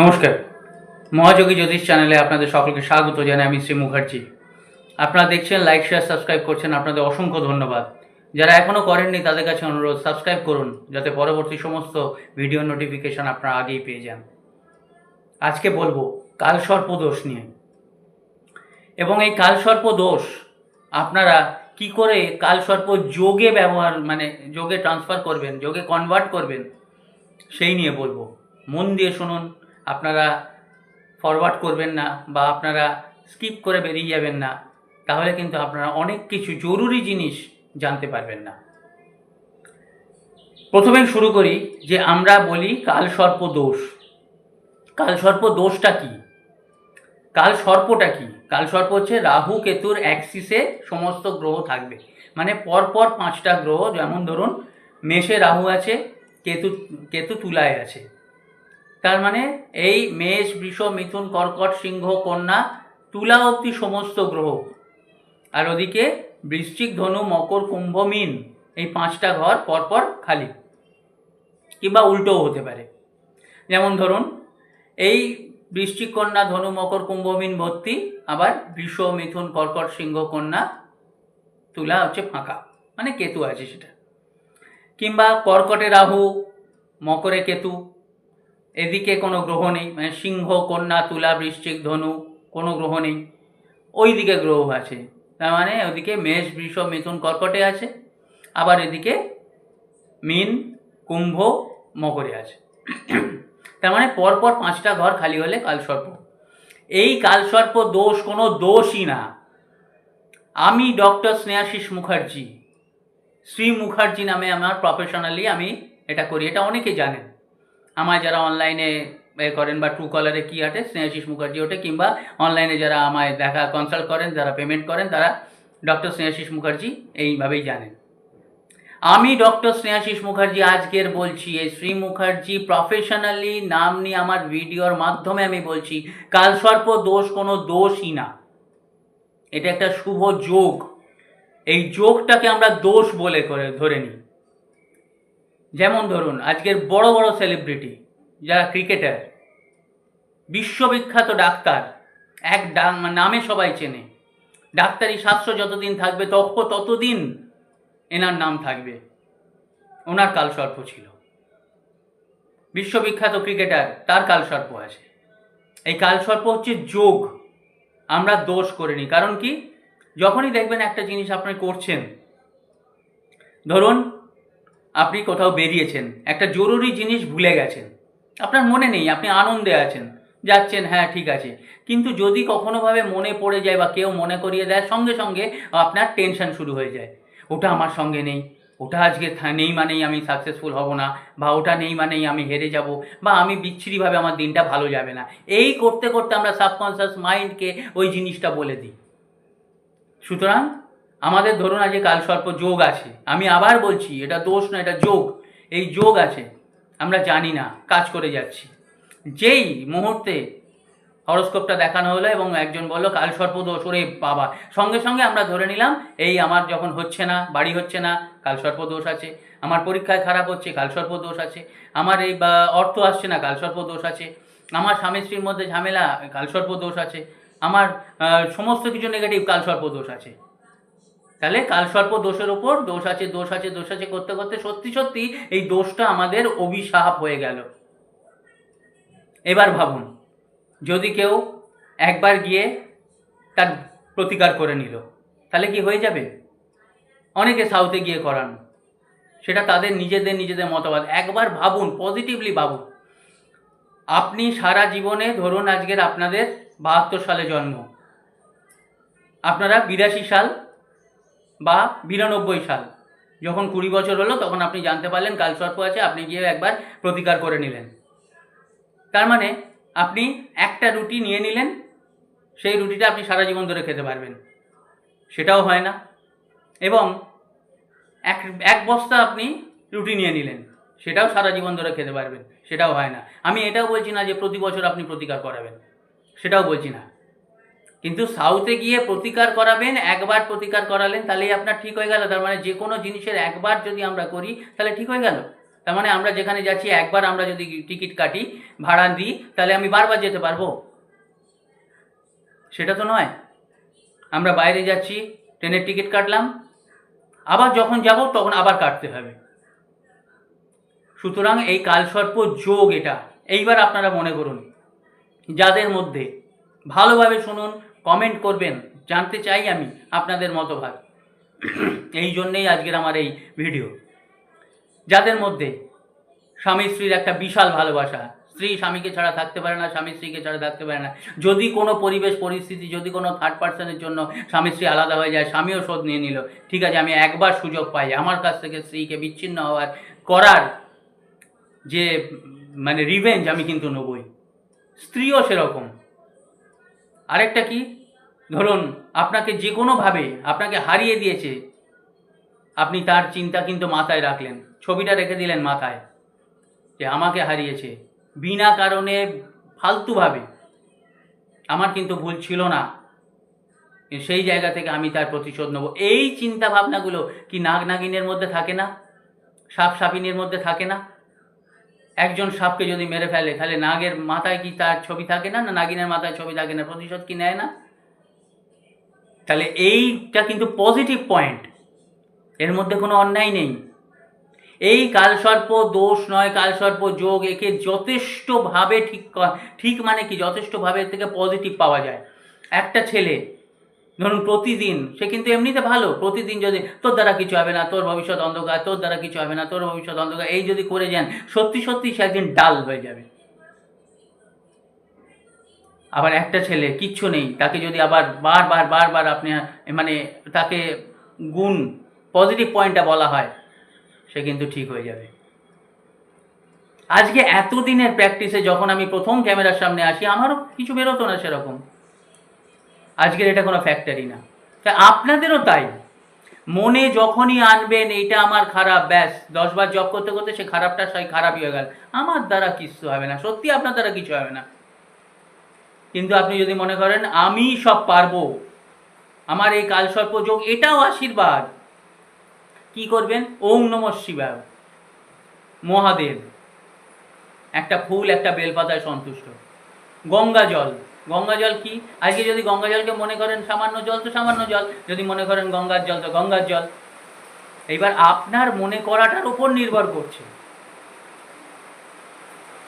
নমস্কার। মহাযোগী জ্যোতিষ চ্যানেলে আপনাদের সকলকে স্বাগত জানাই আমি শ্রী মুখার্জি। আপনারা দেখছেন লাইক শেয়ার সাবস্ক্রাইব করছেন, আপনাদের অসংখ্য ধন্যবাদ। যারা এখনও করেননি, তাদের কাছে অনুরোধ সাবস্ক্রাইব করুন, যাতে পরবর্তী সমস্ত ভিডিও নোটিফিকেশন আপনারা আগেই পেয়ে যান। আজকে বলব, কালসর্প দোষ নিয়ে। এবং এই কালসর্প দোষ, আপনারা কি করে কালসর্প যোগে ব্যবহার মানে যোগে ট্রান্সফার করবেন, যোগে কনভার্ট করবেন, সেই নিয়ে বলব। মন দিয়ে শুনুন আপনারা ফরওয়ার্ড করবেন না বা আপনারা স্কিপ করে বেরিয়ে যাবেন না, তাহলে কিন্তু আপনারা অনেক কিছু জরুরি জিনিস জানতে পারবেন না। প্রথমে শুরু করি যে আমরা বলি কালসর্প দোষ। কালসর্প দোষটা কি? কাল সর্পটা কি? কাল সর্প হচ্ছে রাহু কেতুর অ্যাক্সিসে সমস্ত গ্রহ থাকবে। মানে পরপর পাঁচটা গ্রহ, যেমন ধরুন মেষে রাহু আছে, কেতু কেতু তুলায় আছে। তার মানে এই মেষ, বৃষ, মিথুন, কর্কট, সিংহ, কন্যা, তুলা অব্দি সমস্ত গ্রহ। আর ওদিকে বৃশ্চিক, ধনু, মকর, কুম্ভ, মিন এই পাঁচটা ঘর পরপর খালি। কিংবা উল্টোও হতে পারে। যেমন ধরুন, এই বৃশ্চিক, কন্যা, ধনু, মকর, কুম্ভ, মিন ভর্তি আবার বৃষ, মিথুন, কর্কট, সিংহ, কন্যা, তুলা হচ্ছে ফাঁকা। মানে কেতু আছে সেটা। কিংবা কর্কটে রাহু, মকরে কেতু এদিকে কোনো গ্রহ নেই মানে সিংহ, কন্যা, তুলা, বৃশ্চিক, ধনু, কোনো গ্রহ নেই। ওই দিকে গ্রহ আছে, তার মানে ওদিকে মেষ, বৃষ, মিথুন কর্কটে আছে, আবার এদিকে মিন, কুম্ভ, মকরে আছে। তার মানে পরপর পাঁচটা ঘর খালি হলে কালসর্প। এই কালসর্প দোষ কোনো দোষই না। আমি ডক্টর স্নেহাশিস মুখার্জি, শ্রী মুখার্জি নামে আমার প্রফেশনালি আমি এটা করি, এটা অনেকে জানেন। আমার যারা অনলাইনে এ করেন বা ট্রু কলারে কী আটে স্নেহাশিস মুখার্জি ওঠে কিংবা অনলাইনে যারা আমায় দেখা কনসাল্ট করেন, যারা পেমেন্ট করেন, তারা ডক্টর স্নেহাশিস মুখার্জি এইভাবেই জানেন। আমি ডক্টর স্নেহাশিস মুখার্জি আজকের বলছি, এই শ্রী মুখার্জি প্রফেশনালি নাম নিয়ে আমার ভিডিওর মাধ্যমে আমি বলছি কালসর্প দোষ কোনো দোষই না। এটা একটা শুভ যোগ। এই যোগটাকে আমরা দোষ বলে করে ধরে নিই। যেমন ধরুন, আজকের বড় বড় সেলিব্রিটি যারা ক্রিকেটার বিশ্ববিখ্যাত ডাক্তার, এক ডা- নামে সবাই চেনে। ডাক্তারি শাস্ত্র যতদিন থাকবে তত ততদিন এনার নাম থাকবে। ওনার কালসর্প ছিল। বিশ্ববিখ্যাত ক্রিকেটার তার কালসর্প আছে। এই কালসর্প হচ্ছে যোগ। আমরা দোষ করে নিই। কারণ কি? যখনই দেখবেন একটা জিনিস আপনি করছেন, ধরুন আপনি কোথাও বেরিয়েছেন, একটা জরুরি জিনিস ভুলে গেছেন। আপনার মনে নেই, আপনি আনন্দে আছেন, যাচ্ছেন হ্যাঁ ঠিক আছে। কিন্তু যদি কখনোভাবে মনে পড়ে যায় বা কেউ মনে করিয়ে দেয়, সঙ্গে সঙ্গে আপনার টেনশন শুরু হয়ে যায়। ওটা আমার সঙ্গে নেই, ওটা আজকে নেই মানেই আমি সাকসেসফুল হব না, বা ওটা নেই মানেই আমি হেরে যাব, বা আমি বিচ্ছিরিভাবে আমার দিনটা ভালো যাবে না। এই করতে করতে আমরা সাবকনসিয়াস মাইন্ডকে ওই জিনিসটা বলে দিই। সুতরাং আমাদের ধরুন আজকে কালসর্প যোগ আছে। আমি আবার বলছি, এটা দোষ না, এটা যোগ। এই যোগ আছে। আমরা জানি না, কাজ করে যাচ্ছি। যেই মুহূর্তে হরস্কোপটা দেখানো হলো এবং একজন বলল কালসর্প দোষ, ওরে বাবা। সঙ্গে সঙ্গে আমরা ধরে নিলাম, এই আমার যখন হচ্ছে না, বাড়ি হচ্ছে না কালসর্প দোষ আছে। আমার পরীক্ষায় খারাপ হচ্ছে কালসর্প দোষ আছে। আমার এই অর্থ আসছে না কালসর্প দোষ আছে। আমার স্বামী স্ত্রীর মধ্যে ঝামেলা কালসর্প দোষ আছে। আমার সমস্ত কিছু নেগেটিভ কালসর্প দোষ আছে। তাহলে কালসর্প দোষের ওপর দোষ আছে দোষ আছে দোষ আছে করতে করতে সত্যি সত্যি এই দোষটা আমাদের অভিশাপ হয়ে গেল। এবার ভাবুন, যদি কেউ একবার গিয়ে তার প্রতিকার করে নিল, তাহলে কি হয়ে যাবে? অনেকে সাউথে গিয়ে করান। সেটা তাদের নিজেদের নিজেদের মতবাদ। একবার ভাবুন পজিটিভলি ভাবুন। আপনি সারা জীবনে ধরুন আজকের আপনাদের বাহাত্তর সালে জন্ম। আপনারা বিরাশি সাল বা বিরানব্বই সাল। যখন কুড়ি বছর হলো, তখন আপনি জানতে পারলেন কালসর্প আছে, আপনি গিয়ে একবার প্রতিকার করে নিলেন। তার মানে আপনি একটা রুটি নিয়ে নিলেন, সেই রুটিটা আপনি সারা জীবন ধরে খেতে পারবেন। সেটাও হয় না। এবং এক এক বস্তা আপনি রুটি নিয়ে নিলেন, সেটাও সারা জীবন ধরে খেতে পারবেন, সেটাও হয় না। আমি এটাও বলছি না যে প্রতি বছর আপনি প্রতিকার করাবেন, সেটাও বলছি না। কিন্তু সাউথে গিয়ে প্রতিকার করাবেন, একবার প্রতিকার করালেন, তাহলেই আপনার ঠিক হয়ে গেল। তার মানে যে কোনো জিনিসের একবার যদি আমরা করি, তাহলে ঠিক হয়ে গেল। তার মানে আমরা যেখানে যাচ্ছি, একবার আমরা যদি টিকিট কাটি, ভাড়া দিই, তাহলে আমি বারবার যেতে পারব? সেটা তো নয়। আমরা বাইরে যাচ্ছি, ট্রেনের টিকিট কাটলাম, আবার যখন যাব তখন আবার কাটতে হবে। সুতরাং এই কালসর্প যোগ এটা। এইবার আপনারা মনে করুন, যাদের মধ্যে ভালোভাবে শুনুন কমেন্ট করবেন, জানতে চাই আমি আপনাদের মতভাব। এই জন্যেই আজকের আমার এই ভিডিও যাদের মধ্যে স্বামী স্ত্রীর একটা বিশাল ভালোবাসা, স্ত্রী স্বামীকে ছাড়া থাকতে পারে না, স্বামী স্ত্রীকে ছাড়া থাকতে পারে না। যদি কোনো পরিবেশ, পরিস্থিতি, যদি কোনো থার্ড পার্সনের জন্য স্বামী স্ত্রী আলাদা হয়ে যায়, স্বামীও শোধ নিয়ে নিল। ঠিক আছে, আমি একবার সুযোগ পাই আমার কাছ থেকে স্ত্রীকে বিচ্ছিন্ন হওয়ার, করার যে মানে রিভেঞ্জ আমি কিন্তু নেবই। স্ত্রীও সেরকম। আরেকটা কি? ধরুন, আপনাকে যে কোনোভাবে আপনাকে হারিয়ে দিয়েছে। আপনি তার চিন্তা কিন্তু মাথায় রাখলেন। ছবিটা রেখে দিলেন মাথায় যে আমাকে হারিয়েছে। বিনা কারণে ফালতুভাবে। আমার কিন্তু ভুল ছিল না। সেই জায়গা থেকে আমি তার প্রতিশোধ নেব। এই চিন্তা ভাবনাগুলো কি নাগ নাগিনের মধ্যে থাকে না? সাপ সাপিনের মধ্যে থাকে না? একজন সাপকে যদি মেরে ফেলে, তাহলে নাগের মাথায় কি তার ছবি থাকে না? না নাগিনের মাথায় ছবি থাকে না? প্রতিশোধ কি নেয় না? তাহলে এইটা কিন্তু পজিটিভ পয়েন্ট এর মধ্যে কোনো অন্যায় নেই। এই কালসর্প দোষ নয়, কালসর্প যোগ, একে যথেষ্টভাবে ঠিক ঠিক মানে কি? যথেষ্টভাবে থেকে পজিটিভ পাওয়া যায়। একটা ছেলে ধরুন প্রতিদিন, সে কিন্তু এমনিতে ভালো। প্রতিদিন যদি তোর দ্বারা কিছু হবে না, তোর ভবিষ্যৎ অন্ধকার, তোর দ্বারা কিছু হবে না, তোর ভবিষ্যৎ অন্ধকার, এই যদি করে যান, সত্যি সত্যি সে একদিন ডাল হয়ে যাবে। আবার একটা ছেলে, কিচ্ছু নেই, তাকে যদি আবার বারবার বারবার আপনি মানে তাকে গুণ পজিটিভ পয়েন্টটা বলা হয়, সে কিন্তু ঠিক হয়ে যাবে। আজকে এতদিনের প্র্যাকটিসে যখন আমি প্রথম ক্যামেরার সামনে আসি, আমারও কিছু বেরোতো না সেরকম। আজকের এটা কোনো ফ্যাক্টরি না। তা আপনাদেরও তাই। মনে যখনই আনবেন, এইটা আমার খারাপ, ব্যাস। দশবার জব করতে করতে সে খারাপটা সেই খারাপই হয়ে গেল। আমার দ্বারা কিছু হবে না। সত্যি আপনার দ্বারা কিছু হবে না। কিন্তু আপনি যদি মনে করেন, আমি সব পারব। আমার এই কালসর্প যোগ, এটাও আশীর্বাদ। কি করবেন? ওম নম শিবায়। মহাদেব। একটা ফুল, একটা বেলপাতায় সন্তুষ্ট। গঙ্গা জল। গঙ্গা জল কি? আজকে যদি গঙ্গা জলকে মনে করেন সামান্য জল, তো সামান্য জল। যদি মনে করেন গঙ্গার জল, তো গঙ্গার জল। এইবার আপনার মনে করাটার উপর নির্ভর করছে।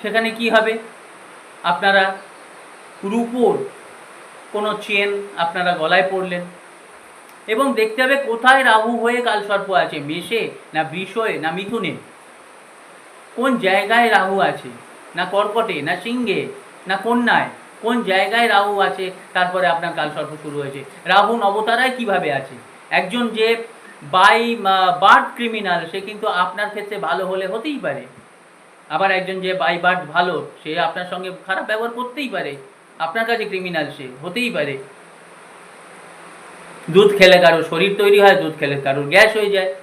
সেখানে কি হবে? আপনারা রূপোর কোনো চেন আপনারা গলায় পরলেন এবং দেখতে হবে কোথায় রাহু হয়ে কালসর্প আছে, মেষে না বৃষয়ে না মিথুনে? কোন জায়গায় রাহু আছে? না কর্কটে, না সিংহে, না কন্যায়? কোন জায়গায় রাহু আছে, তারপরে আপনার কালসর্প শুরু হয়েছে। রাহু নবতারায় কীভাবে আছে? একজন যে বাই বার্থ ক্রিমিনাল সে কিন্তু আপনার ক্ষেত্রে ভালো হলে হতেই পারে। আবার একজন যে বাই বার্থ ভালো, সে আপনার সঙ্গে খারাপ ব্যবহার করতেই পারে। আপনার কাছে ক্রিমিনাল সে, হতেই পারে। দুধ খেলে কারোর শরীর তৈরি হয়, দুধ খেলে কারোর গ্যাস হয়ে যায়।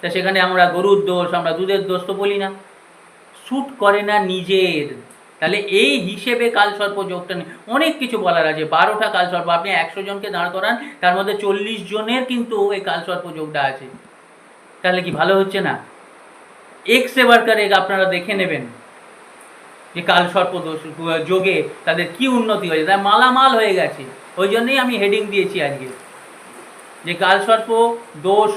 তা সেখানে আমরা গরুর দোষ, আমরা দুধের দোষ তো বলি না। শ্যুট করে না নিজের। তাহলে এই হিসেবে কালসর্প যোগটা নেই। অনেক কিছু বলার আছে। বারোটা কালসর্প আপনি একশো জনকে দাঁড় করান, তার মধ্যে চল্লিশ জনের কিন্তু এই কালসর্প যোগটা আছে। তাহলে কি ভালো হচ্ছে না? এক্স এবার এগ আপনারা দেখে নেবেন যে কালসর্প দোষ, যোগে তাদের কি উন্নতি হয়েছে। তারা মালামাল হয়ে গেছে। ওই জন্যই আমি হেডিং দিয়েছি আজকে। যে কালসর্প দোষ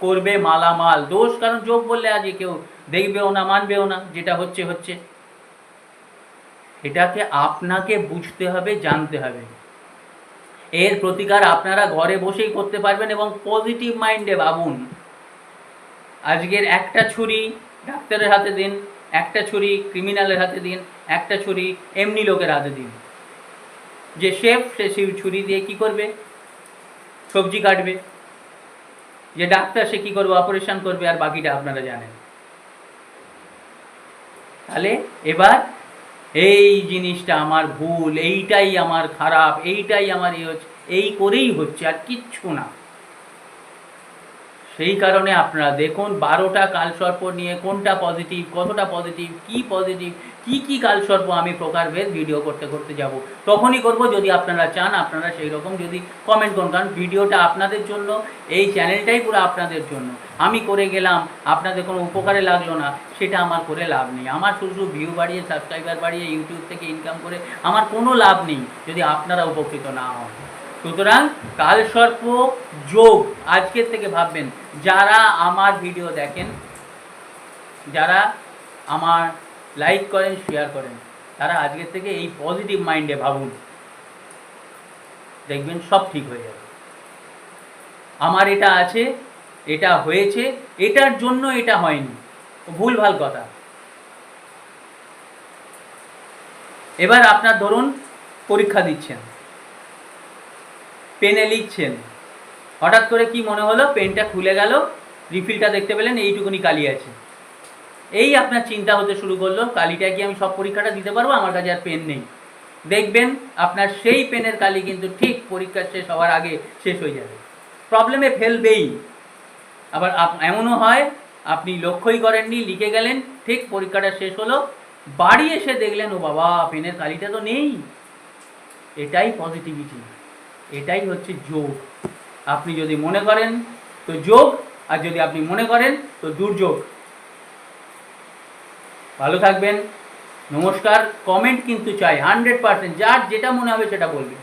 করবে মালামাল। দোষ কারণ যোগ বললে আজকে কেউ দেখবেও না, মানবেও না। যেটা হচ্ছে হচ্ছে। এটাকে আপনাকে বুঝতে হবে, জানতে হবে। এর প্রতিকার আপনারা ঘরে বসেই করতে পারবেন এবং পজিটিভ মাইন্ডে ভাবুন। আজকের একটা ছুরি ডাক্তারের হাতে দিন, একটা ছুরি ক্রিমিনালের হাতে দিন, একটা ছুরি এমনি লোকের হাতে দিন। যে শেফ সে সেই ছুরি দিয়ে কি করবে? সবজি কাটবে। যে ডাক্তার, সে কী করবে? অপারেশন করবে, আর বাকিটা আপনারা জানেন। তাহলে এবার এই জিনিসটা আমার ভুল, এইটাই আমার খারাপ, এইটাই আমার এই হচ্ছে, এই করেই হচ্ছে আর কিচ্ছু না। সেই কারণে আপনারা দেখুন বারোটা কালসর্প নিয়ে কোনটা পজিটিভ কতটা পজিটিভ কি পজিটিভ কি কি কালসর্প আমি প্রকারভেদ ভিডিও করতে করতে যাব। তখনই করব যদি আপনারা চান, আপনারা সেই রকম যদি কমেন্ট করুন। কারণ ভিডিওটা আপনাদের জন্য, এই চ্যানেলটাই পুরো আপনাদের জন্য। আমি করে গেলাম, আপনাদের কোনো উপকারে লাগল না, সেটা আমার করে লাভ নেই। আমার শুধু ভিউ বাড়িয়ে সাবস্ক্রাইবার বাড়িয়ে ইউটিউব থেকে ইনকাম করে, আমার কোনো লাভ নেই, যদি আপনারা উপকৃত না হন। সুতরাং কালসর্প যোগ, আজকের থেকে ভাববেন, যারা আমার ভিডিও দেখেন, যারা আমার লাইক করেন শেয়ার করেন, তারা আজকের থেকে এই পজিটিভ মাইন্ডে ভাবুন। দেখবেন সব ঠিক হয়ে যাবে। আমার এটা আছে এটা হয়েছে, এটার জন্য এটা হয়নি। ভুলভাল কথা। এবার আপনার ধরুন পরীক্ষা দিচ্ছেন। পেনে লিখছেন। হঠাৎ করে কি মনে হলো? পেনটা খুলে গেল, রিফিলটা দেখতে পেলেন, এইটুকুনি কালি আছে। এই আপনার চিন্তা হতে শুরু করল, কালিটা কি আমি সব পরীক্ষাটা দিতে পারব? আমার কাছে আর পেন নেই। দেখবেন, আপনার সেই পেনের কালি কিন্তু ঠিক পরীক্ষা শেষ হওয়ার আগে শেষ হয়ে যাবে। প্রবলেমে ফেলবেই। আবার এমনও হয়, আপনি লক্ষ্যই করেননি, লিখে গেলেন, ঠিক পরীক্ষাটা শেষ হলো, বাড়ি এসে দেখলেন, ও বাবা, পেনের কালিটা তো নেই। এটাই পজিটিভিটি এটাই হচ্ছে যোগ। আপনি যদি মনে করেন, তো যোগ, আর যদি আপনি মনে করেন, তো দুর্যোগ। ভালো থাকবেন, নমস্কার কমেন্ট কিন্তু চাই হান্ড্রেড পার্সেন্ট যার যেটা মনে হবে সেটা বলবেন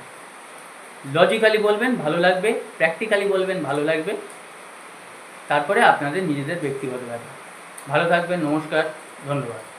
লজিক্যালি বলবেন, ভালো লাগবে প্র্যাকটিক্যালি বলবেন, ভালো লাগবে। তারপরে আপনাদের নিজেদের ব্যক্তিগত ব্যাপার। ভালো থাকবেন নমস্কার ধন্যবাদ।